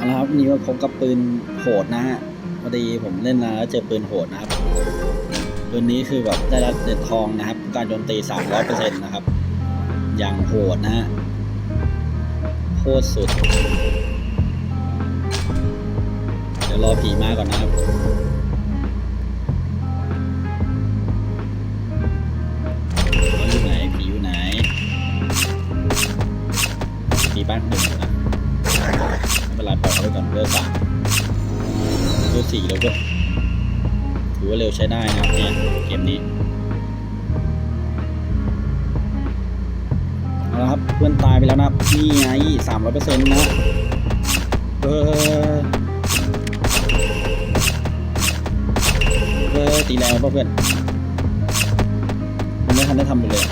เอาละครับนนี้มาพบกับปืนโหดนะฮะพอดีผมเล่นมาแล้วเจอปืนโหดนะครับปืนนี้คือแบบได้รับเหรียญทองนะครับ การโจมตี 300%นะครับ อย่างโหดนะฮะโคตรสุด เดี๋ยวรอผีมาก่อนนะครับอยู่ไหนผีอยู่ไหนผีบ้านหนึ่งนะ เป็นไรปล่อยเขาไปก่อนเลือสามเลือสี่แล้วก็ถือว่าเร็วใช้ได้นะครับเนี่ยเกมนี้เอาละครับเพื่อนตายไปแล้วนะนี่ไงสามร้อยเปอร์เซ็นต์นะเออเออตีแรงป่ะเพื่อนยังไม่ทันได้ทำเลย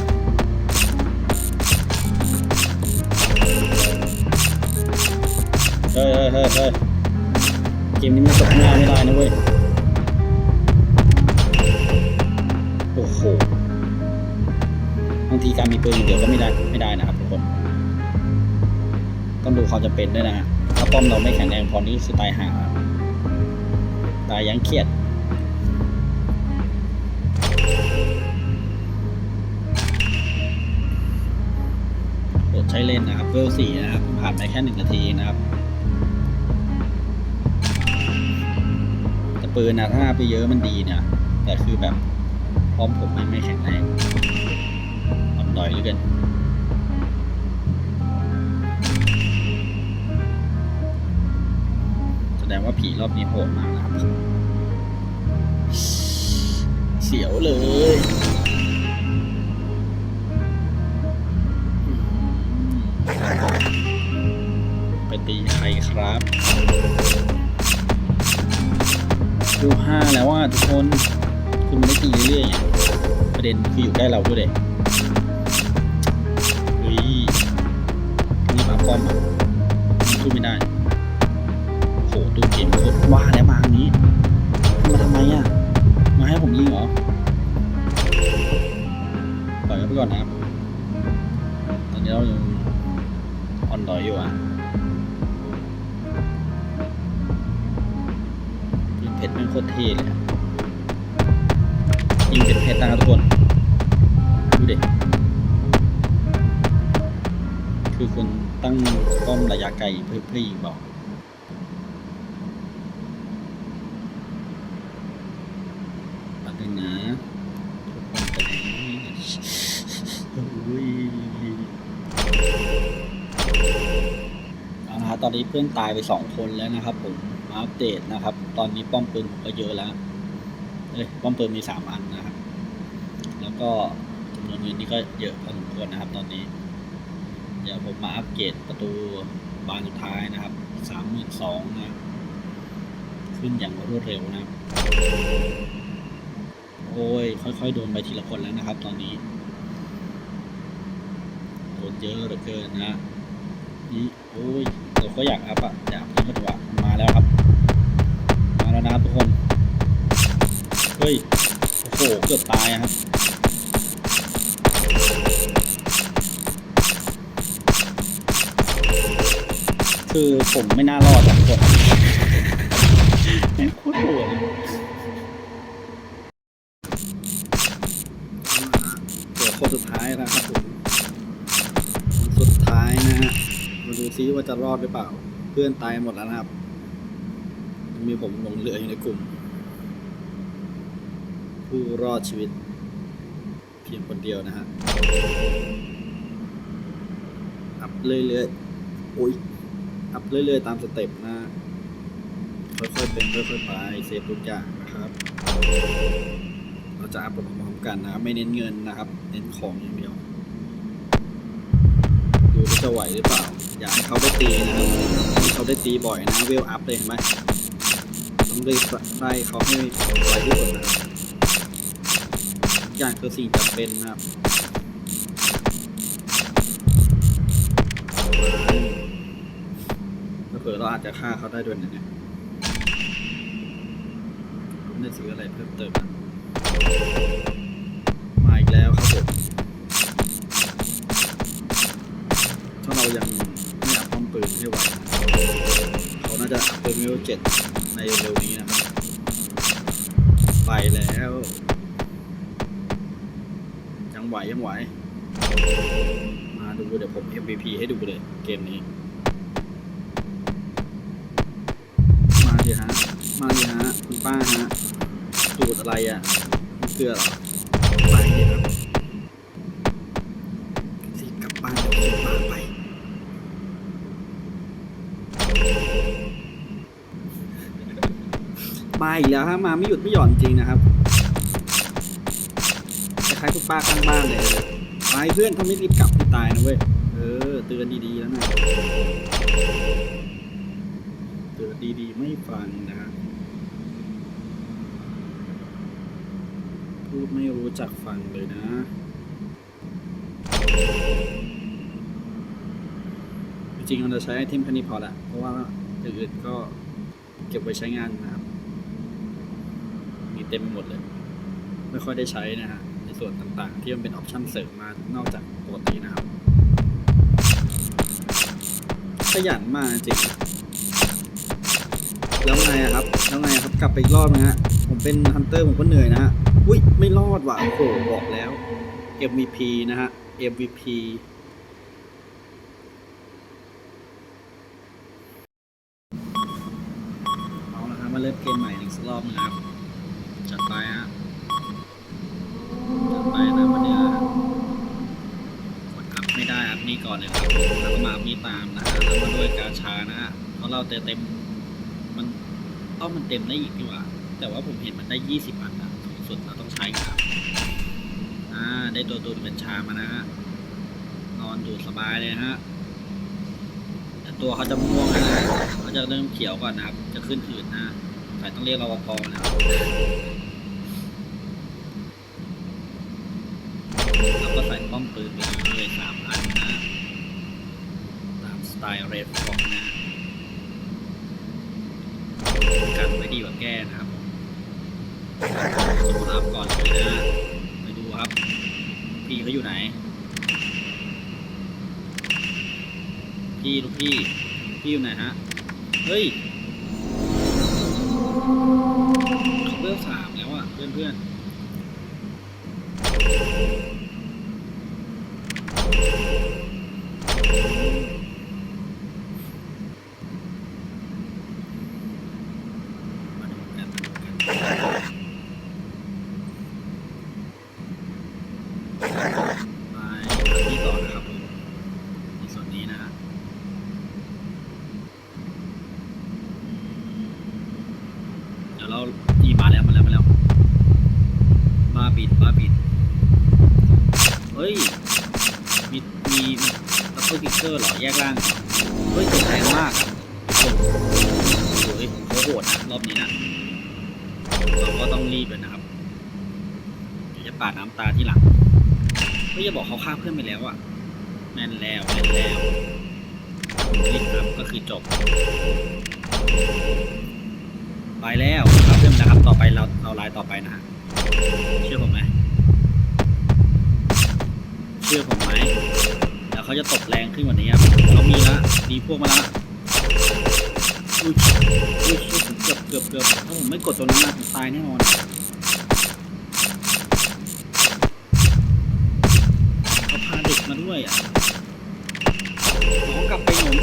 ฮ้ยเฮ้ยเฮ้ยเฮ้ยเกมนี้มันจบง่ายไม่ได้นะเว้ย โอ้โหบางทีการมีปืนอย่างเดียวก็ไม่ได้ไม่ได้นะครับทุกคน ต้องดูความจำเป็นด้วยนะฮะถ้าป้อมเราไม่แข็งแรงพอนี่คือตายห่าตายยังเครียดโปรดใช้เล่นนะครับเวลสี่นะครับผ่านไปแค่หนึ่งนาทีนะครับ ปืนนะถ้าไปเยอะมันดีเนี่ย แต่คือแบบพร้อมผมไม่ไม่แข็งแรงอ่อนดอยเหลือเกินแสดงว่าผีรอบนี้โหดมากนะครับเสียวเลยไปตีใครครับ ดูห้าแล้วว่าทุกคนคุณไม่ได้ตีเรื่อยๆไงประเด็นคืออยู่ใกล้เราด้วยเด็กเฮ้ยนี่มาป้อมอะสู้ไม่ได้โหตู้เกมโคตรว่าแล้วมาทางนี้มาทำไมอะ มาให้ผมยิงเหรอปล่อยไปก่อนนะครับ ตอนนี้เรายังอ่อนดอยอยู่อะ ตรเท่เลยยิงเป็นเพชรนะครับทุกคน ดูเด็คือคุณตั้งป้อมระยะไกลเพื่อเพื่อยิงบอกปัดหนึ่งนะทุกคนไปไหนอุ้ยเอาละตอนนี้เพื่อนตายไปสองคนแล้วนะครับ ปเดตนะครับ ตอนนี้ป้อมปืนผมก็เยอะแล้วเอ้ยป้อมปืนมีสามอันนะครับ แล้วก็จำนวนเงินนี่ก็เยอะพอสมควรนะครับ ตอนนี้ เดี๋ยวผมมาอัปเกรดประตูบานสุดท้ายนะครับสามหมื่นสองนะ ขึ้นอย่างรวดเร็วนะโอ้ยค่อยๆโดนไปทีละคนแล้วนะครับ ตอนนี้โดนเยอะเหลือเกินนะนี่โอ้ยเราก็อยากอัพอะอยากอัพนี่ก็ถือว่ามาแล้วครับ แล้วนะครับทุกคน เฮ้ย โอ้โห เกือบตายอะครับ คือผมไม่น่ารอดอะทุกคนแม่งโคตรโหดเลยเดี๋ยวคนสุดท้ายนะครับผมสุดท้ายนะฮะ มาดูซิว่าจะรอดหรือเปล่า เพื่อนตายหมดแล้วนะครับ มีผมหลงเหลืออยู่ในกลุ่ม ผู้รอดชีวิต เพียงคนเดียวนะฮะอัพเรื่อยๆโอ้ยอัพเรื่อยๆตามสเต็ปนะค่อยๆเป็นค่อยๆไปเซฟทุกอย่างนะครับเราจะอัพพร้อมๆกันนะครับไม่เน้นเงินนะครับ เน้นของอย่างเดียวดูจะไหวหรือเปล่า อยากให้เขาได้ตีนะครับให้เขาได้ตีบ่อยนะเวลอัพเลยเห็นไหม ต้องรีบไล่เขาให้ไวที่สุดนะครับอย่างคือสิ่งจำเป็นนะครับถ้าเผื่อเราอาจจะฆ่าเขาได้ด้วยนะเนี่ยไม่ได้ซื้ออะไรเพิ่มเติมนะมาอีกแล้วครับผมถ้าเรายังไม่อัพป้อมปืนให้ไวเขาน่าจะอัพเป็นวิวเจ็ด ในเร็วนี้นะครับ ไปแล้ว ยังไหวยังไหว มาดูเดี๋ยวผม MVP ให้ดูเลยเกมนี้ มาดิฮะ มาดิฮะ คุณป้าฮะสูตรอะไรอะเกลือหรอ ไปดิครับสิกลับบ้านกับคุณป้าไป มา อีกแล้วฮะมาไม่หยุดไม่หย่อนจริงนะครับคล้ายๆคุณป้าข้างบ้านเลยไปเพื่อนเขาไม่รีบกลับไม่ตายนะเว้ยเออเตือนดีๆแล้วนะเตือนดีๆไม่ฟังนะครับพูดไม่รู้จักฟังเลยนะจริงเราจะใช้ไอเทมแค่นี้พอละเพราะว่าอื่นก็เก็บไว้ใช้งานนะครับ เต็มไปหมดเลย ไม่ค่อยได้ใช้นะฮะ ในส่วนต่างๆ ที่มันเป็นออปชั่นเสริมมานอกจากปกตินะครับ ขยันมากจริง แล้วไงอะครับ แล้วไงอะครับ กลับไปอีกรอบนะฮะ ผมเป็นฮันเตอร์ผมก็เหนื่อยนะฮะ อุ้ยไม่รอดว่ะโอ้โหบอกแล้ว MVP นะฮะ MVP เอาละครับมาเริ่มเกมใหม่อีกรอบนะครับ จัดไปฮะ จัดไปนะวันนี้นะกดอัพไม่ได้อัพนี่ ก่อนเลยครับแล้วก็มาอัพนี่ตามนะฮะแล้วมาด้วยกาชานะฮะเพราะเราเต็มเต็มมันเอ้ามันเต็มได้อีกดีกว่า แต่ว่าผมเห็นมันได้ยี่สิบอันนะสูงสุดเราต้องใช้ครับอ่าได้ตัวตูนเป็นชามานะฮะนอนดูสบายเลยฮะแต่ตัวเขาจะม่วงนะเขาจะเริ่มเขียวก่อนนะครับ จะขึ้นอืดนะใส่ต้องเรียกรปภนะครับแล้วก็ใส่ป้อมปืนไปเลยสามอัน ไตล์เรดฟอกนะกันไว้ดีกว่าแก้นะครับสมมติอัพก่อนเลยนะไปดูครับ พี่เขาอยู่ไหน พี่ลูกพี่ พี่อยู่ไหนฮะ เฮ้ยเขาเบลสามแล้วอะ เพื่อนเพื่อนๆ มาดูกันมาดูกันไปที่ต่อนะครับผมในส่วนนี้นะฮะเดี๋ยวเรานี่มาแล้วมาแล้วมาแล้วบ้าบิดบ้าบิดเฮ้ย มีมีดับเบิลกิกเกอร์เหรอ แยกล่างเหรอเฮ้ยตัวแรงมากอะโอ้โหเฮ้ยเขาโหดนะรอบนี้นะ เราก็ ต้องรีบเลยนะครับ เดี๋ยวจะปาดน้ำตาที่หลังไม่จะบอกเขาฆ่าเพื่อนไปแล้วอะแม่นแล้วแม่นแล้วรีบครับก็คือจบ ไปแล้วครับเพื่อนนะครับ ต่อไปเราเราไลน์ต่อไปนะฮะเชื่อผมไหมเชื่อผมไหมแล้วเขาจะตบแรงขึ้นกว่านี้ครับเขามีละมีพวกมาละอุ้ยอุ้ยเกือบเกือบเกือบถ้าผมไม่กดตัวนั้นะ ตายแน่นอนเขาพาเด็กมาด้วยอะขอกลับไปหนม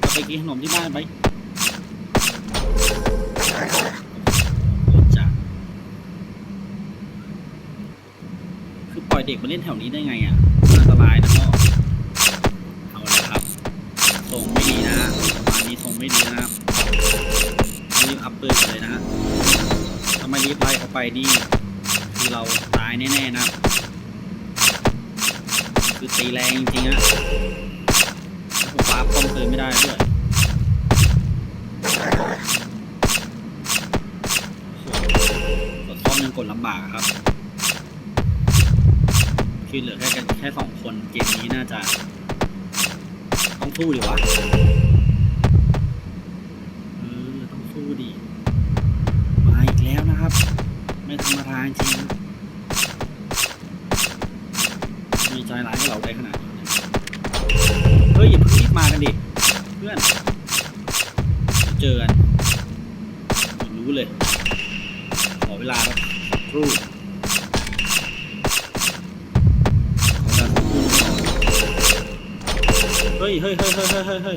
กลับไปกินขนมที่บ้านไปโจัดคือปล่อยเด็กมาเล่นแถวนี้ได้ไงอะอันตรายนะพ่อเอาละครับส่งไม่ดีนะฮะประมาณนี้ส่งไม่ดีนะครับ รีบอัพปืนเลยนะฮะถ้าไม่รีบไล่เขาไปนี่คือเราตายแน่ๆนะคือตีแรงจริงๆอะแล้วผมฟ้าป้อมปืนไม่ได้ด้วยโอ้โหกดซ่อมยังกดลำบากครับคือเหลือแค่แค่สองคนเกมนี้น่าจะต้องสู้ดีวะ เออต้องสู้ดิ มาอีกแล้วนะครับ ไม่ธรรมดา จริงมีใจร้ายให้เราได้ขนาดนี้เฮ้ยอย่าเพิ่งรีบมากันดิ เพื่อน เจอกันรู้เลย ขอเวลาครับครู่เฮ้ยเฮ้ยเฮ้ยเฮ้ยเฮ้ยเฮ้ยเฮ้ย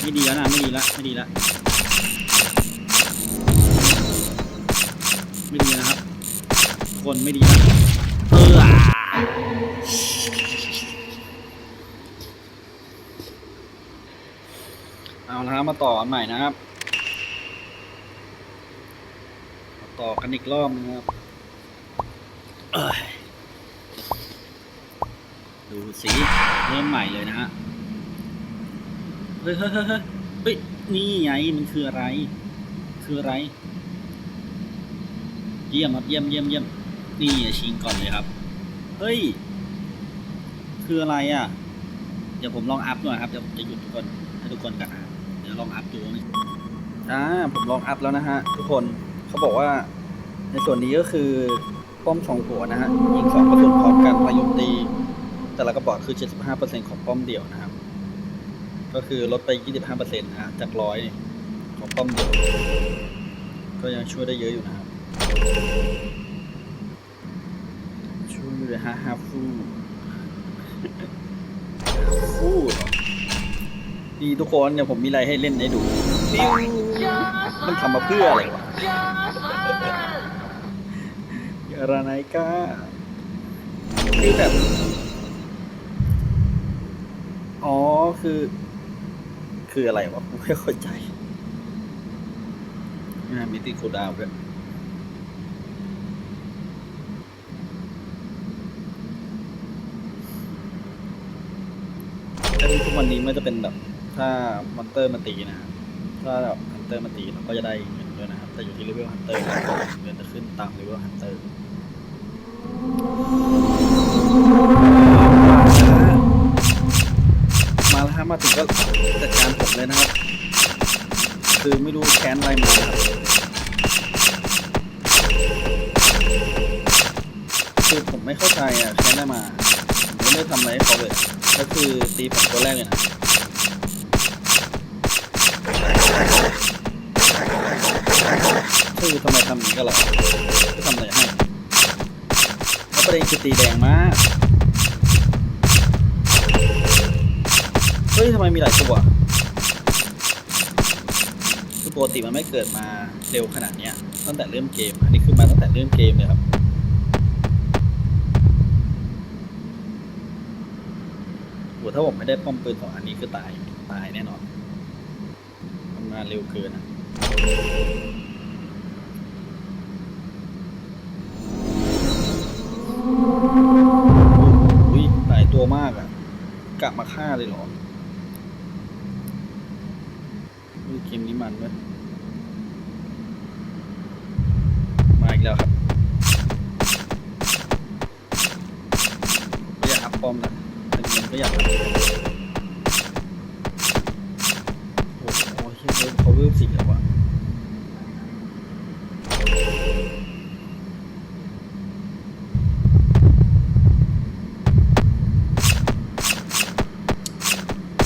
ไม่ดีแล้วนะ ไม่ดีละ ไม่ดีละ ไม่ดีนะ คนไม่ดีเออเอาละครับมาต่อกันใหม่นะครับมาต่อกันอีกรอบนึงครับดูสิเริ่มใหม่เลยนะฮะเฮ้ยเฮ้ยเฮ้ยเฮ้ยเฮ้ยนี่ไงมันคืออะไร คืออะไร เยี่ยมครับเยี่ยมเยี่ยมเยี่ยม นี่ชิงก่อนเลยครับ เฮ้ย คืออะไรอะ เดี๋ยวผมลองอัพหน่อยครับ เดี๋ยวผมจะหยุดทุกคนให้ทุกคนกันนะเดี๋ยวลองอัพดูนะอ่าผมลองอัพแล้วนะฮะ ทุกคนเขาบอกว่า ในส่วนนี้ก็คือป้อมสองหัวนะฮะยิงสองกระสุนพร้อมกันประยุกต์ตี แต่ละกระบอกคือ 75%ของป้อมเดี่ยวนะครับ ก็คือลดไป 25%นะฮะจากร้อยของป้อมเดี่ยว ก็ยังช่วยได้เยอะอยู่นะครับ ช่วยเลยฮะฮาฟูฟูเหรอดีทุกคนเดี๋ยวผมมีอะไรให้เล่นให้ดูปิ้วมันทำมาเพื่ออะไรวะยาราไนก้าคือแบบ อ๋อคือ คืออะไรวะผมไม่เข้าใจอ่ามีติดคูลดาวน์ด้วย ถ้าทุก วันนี้มันจะเป็นแบบถ้ามอนเตอร์มาตีนะถ้าแบบฮันเตอร์มาตีเราก็จะได้เงินด้วยนะครับแต่อยู่ที่เลเวลฮันเตอร์เงินจะขึ้นตามเลเวลฮันเตอร์ คือทำไมทำอย่างนี้กับเราจะทำอะไรให้แล้วประเด็นคือตีแดงมากเฮ้ยทำไมมีหลายตัวคือปกติมันไม่เกิดมาเร็วขนาดเนี้ยตั้งแต่เริ่มเกม อันนี้คือมาตั้งแต่เริ่มเกมเลยครับโหถ้าผมไม่ได้ป้อมปืนสองอันนี้คือตายตายแน่นอนทำงาเร็วเกินอะ มาฆ่าเลยเหรออุ้ยเกมนี้มันเว้ยมาอีกแล้วครับไม่อยากทับป้อมนะแต่เงินก็อยากทำโอ้โหเฮ้ยเขาเริ่มสิแล้วว่ะ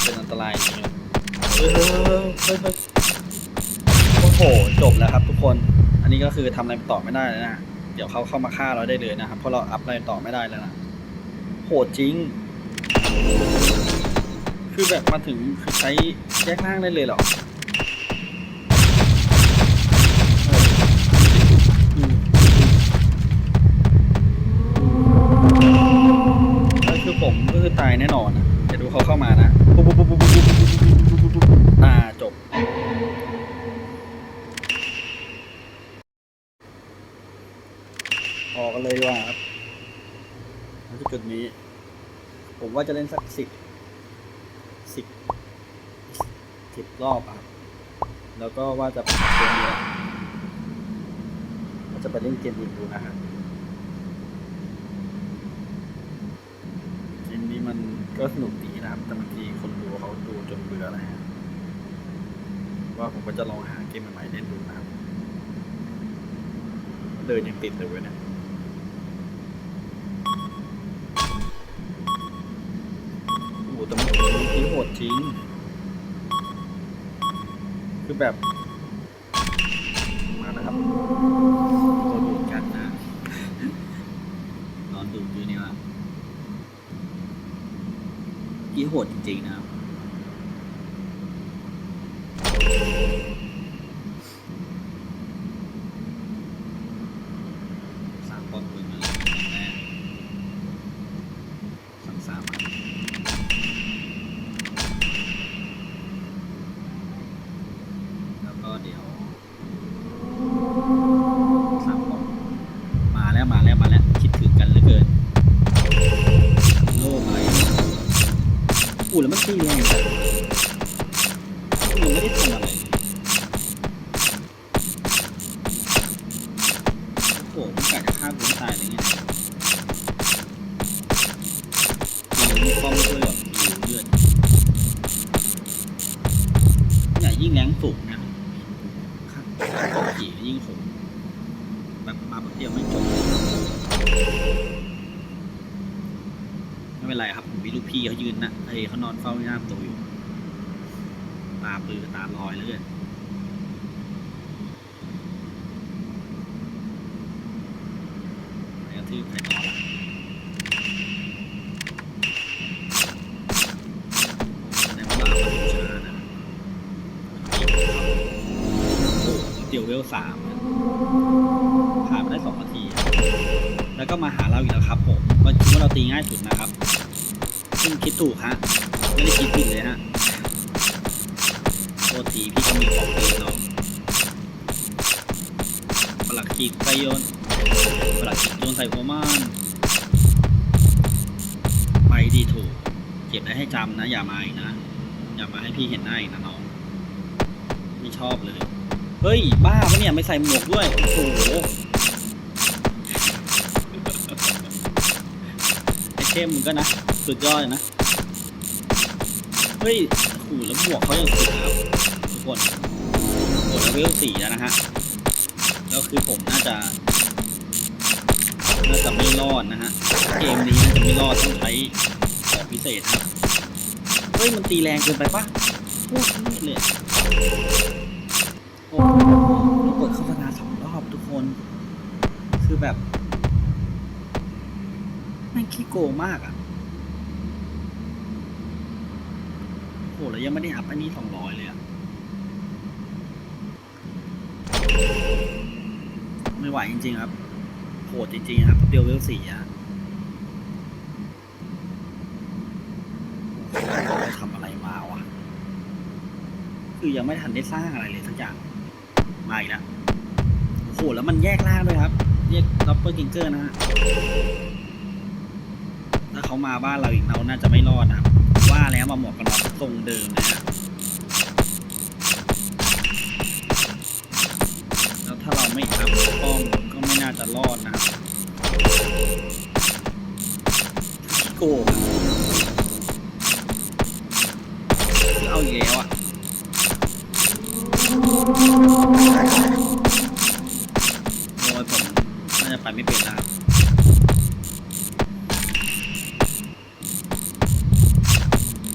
เป็นอันตรายจริงๆเฮ้ยเฮ้ยเฮ้ยเฮ้ยเฮ้ยโอ้โห จบแล้วครับทุกคน อันนี้ก็ คือทำอะไรต่อไม่ได้แล้วนะ เดี๋ยวเขาเข้ามาฆ่าเราได้เลยนะครับ เพราะเราอัพอะไรต่อไม่ได้แล้วนะ โหดจริง คือแบบมาถึงคือใช้แยกล่างได้เลยเหรอคือผมก็คือตายแน่นอนอะเดี๋ยวดูเขาเข้ามานะปุ๊บปุ๊บ ว่าจะเล่นสักสิบสิบสิบรอบอะแล้วก็ว่าจะเกมนี้ว่าจะไปเล่นเกมอื่นดูนะครับเกมนี้มันก็สนุกดีนะครับแต่บางทีคนดูเขาดูจนเบื่อแล้วฮะว่าผมก็จะลองหาเกมใหม่ๆเล่นดูนะครับเดินยังติดเลยเว้ยเนี่ย โอ้โหแต่มันที่โหด จริง คือแบบมานะครับตัวดูดกันนะนอนดูดอยู่นี่ว่ะกี่โหดจริงๆนะครับ โอ้โหมันกะจะฆ่าคนตายเลยเนี่ยยิงมีป้อมช่วยแบบยิวเลือดเนี่ยยิ่งแรงสูงนะค่าค่าของขี่ยิ่งสูงแบบมาแป๊บเดียวไม่จบไม่เป็นไรครับผมมีลูกพี่เขายืนนะเฮ้ยเขานอนเฝ้าหน้าประตูอยู่ ตาปือตาลอยเลยไปกระ ทืบใครต่อละเวลามันช้านะโอ้เดี๋ยวเวลสามผ่านมาได้สองนาที แล้วก็มาหาเราอีกแล้วครับผมก็คิดว่าเราตีง่ายสุดนะครับ ซึ่งคิดถูกฮะ ไม่ได้คิดผิดเลยฮะโทษทีพี่ก็มีของเองเนาะปลักจิกไปโยนปลักจิก โยนใส่หัวม่านไปดีถูก เก็บได้ให้จำนะ อย่ามาอีกนะ อย่ามาให้พี่เห็นหน้าอีกนะน้อง ไม่ชอบเลย เฮ้ย บ้าปะเนี่ย ไม่ใส่หมวกด้วย โอ้โหไอเทมมึงก็นะ สุดยอดนะ เฮ้ยโอ้โหแล้วหมวกเขายังสุดนะครับทุกคนโหเลเวลสี่แล้วนะฮะ แล้วคือผมน่าจะ น่าจะไม่รอดนะฮะ เกมนี้น่าจะไม่รอดต้องใช้ของพิเศษครับ เฮ้ย มันตีแรงเกินไปปะโคตรมืดเลยโอ้โหเรากดโฆษณาสองรอบทุกคน คือแบบแม่ขี้โกงมากอะโหแล้วยังไม่ได้อัพอันนี้สองร้อยเลยอะ ไม่ไหวจริงๆครับ โหดจริงๆครับเดียวเวลสี่อะทำอะไรมาวะ คือยังไม่ทันได้สร้างอะไรเลยสักอย่าง มาอีกแล้วโหแล้วมันแยกล่างด้วยครับแยกดับเบิลกิงเกอร์นะฮะ ถ้าเขามาบ้านเราอีกเราน่าจะไม่รอดนะครับ ว่าแล้วมาหมวกกันน็อกทรงเดิมนะฮะแล้วถ้าเราไม่อัพป้อม จะรอดนะครับขี้โกงอเอาอีกแล้วอะโอ้ยผมน่าจะไปไม่เป็นนะครับ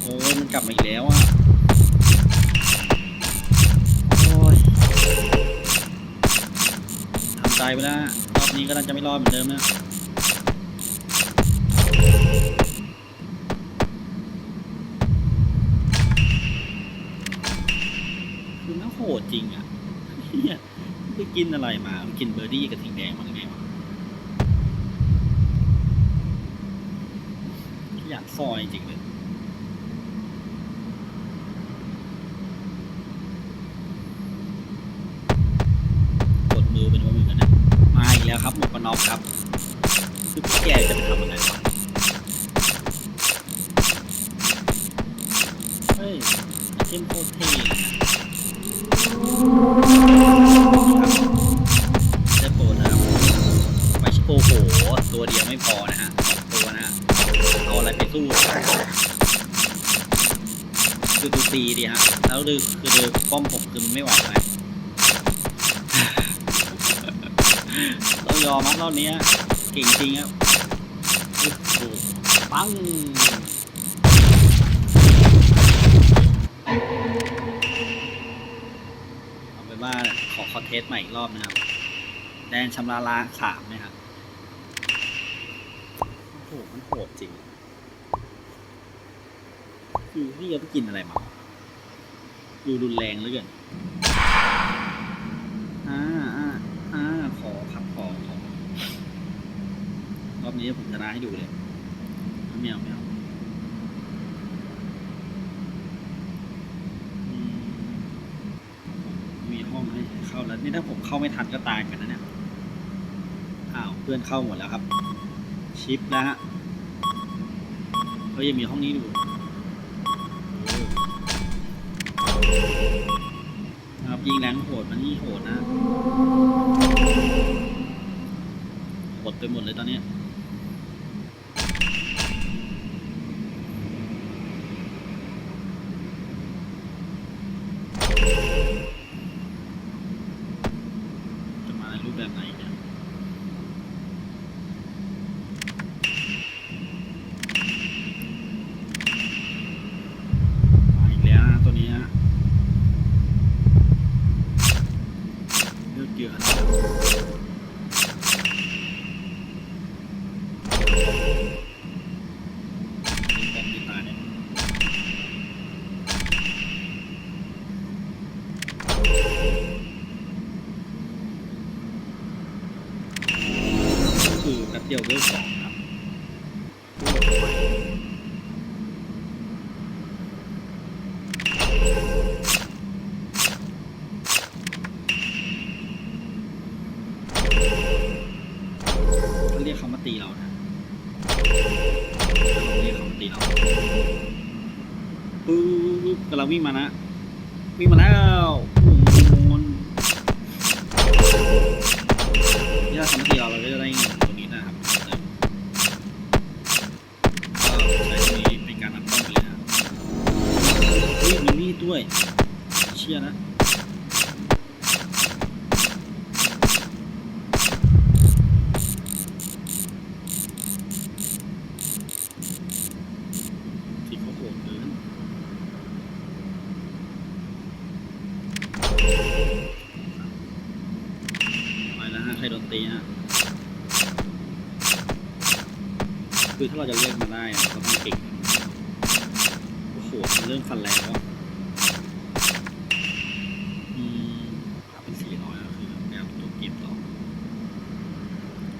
โอ้ยมันกลับมาอีกแล้วอะโอ้ยทำใจไปแล้ว นี้ก็น่าจะไม่รอดเหมือนเดิมนะคือน่าโหดจริงอะเฮียไปกินอะไรมาไปกินเบอร์ดี้กระทิงแดงมาไงวะอยากซอยจริงเลย องยอมครับรอบนี้เก่งจริงครับโอ้โหปังว่าขอคอนเทสใหม่อีกรอบนะครับ แดนชำระล้างสามนะครับโอ้โหมันโหดจริง คือพี่จะไปกินอะไรมาดูรุนแรงเหลือเกินอ่าอ่าอ่าขอครับขอขอ รอบนี้ผมชนะให้ดูเลยไม่เอาไม่เอามีห้องให้เข้าแล้ว นี่ถ้าผมเข้าไม่ทันก็ตายกันนะเนี่ย อ้าว เพื่อนเข้าหมดแล้วครับ ชิปแล้วฮะเฮ้ยยังมีห้องนี้อยู่นะครับยิงแรงโหดมันนี่โหดนะโหดไปหมดเลยตอนนี้ คือถ้าเราจะเลือกมาได้อะเราต้องเก่งโอ้โหมันเริ่มฟันแรงแล้วอืมเป็นสี่ร้อยก็คือแบบจบเกมต่อ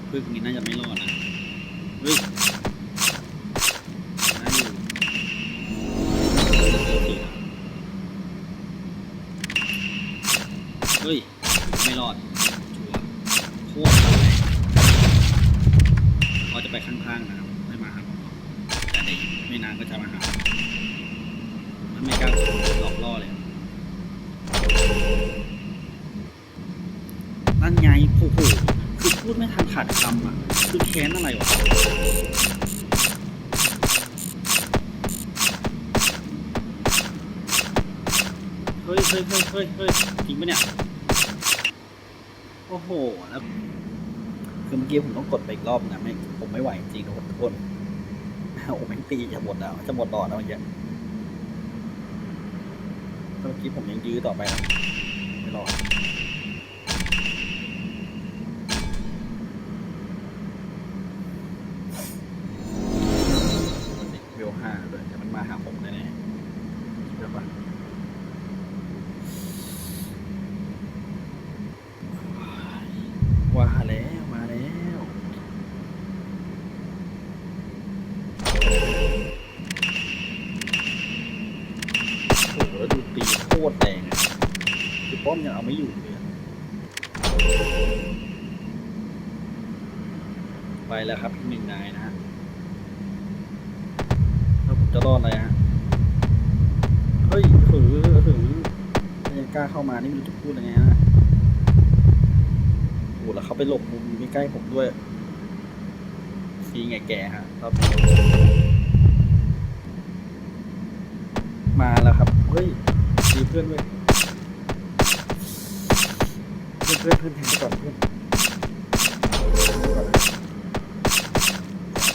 พื่อนคนนี้น่าจะไม่รอดนะ นั่นไงโอ้โหคือพูดไม่ทันขาดคำอะ คือแค้นอะไรวะเฮ้ยเฮ้ยเฮ้ยเฮ้ยเฮ้ยจริงปะเนี่ย โอ้โห แล้ว คือเมื่อกี้ผมต้องกดไปอีกรอบนะไม่ ผมไม่ไหวจริงๆทุกคนโอ้แม่งตีจะหมดแล้ว จะหมดต่อแล้วเมื่อกี้เมื่อกี้ผมยังยื้อต่อไปนะไม่รอดเวลห้าเลยแต่มันมาหาผมแน่ๆเดี๋ยวก่อน ว่าแล้วมาแล้วโอ้โหแล้วดูตีโคตรแรงอะคือป้อม ยังเอาไม่อยู่เลยอะไปแล้วครับอีกหนึ่งนายนะฮะแล้วผมจะรอดอะไรฮะ เฮ้ยหือหือยังกล้าเข้ามานี่ไม่รู้จะพูดยังไงฮะโอ้โหแล้วเขาไปหลบมุมใกล้ๆผมด้วยซีไงแกฮะครอบมาแล้วครับ เฮ้ยซีเพื่อนเว้ย พื่อนขึ้นแทงก่อนเพื่อน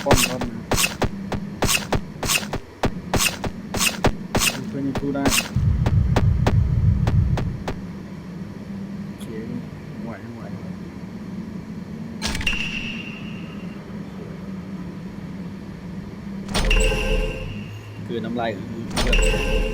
ป้อมป้อมเพื่อนยิงสู้ได้โอเคไหวไหวคือน้ำลายคือ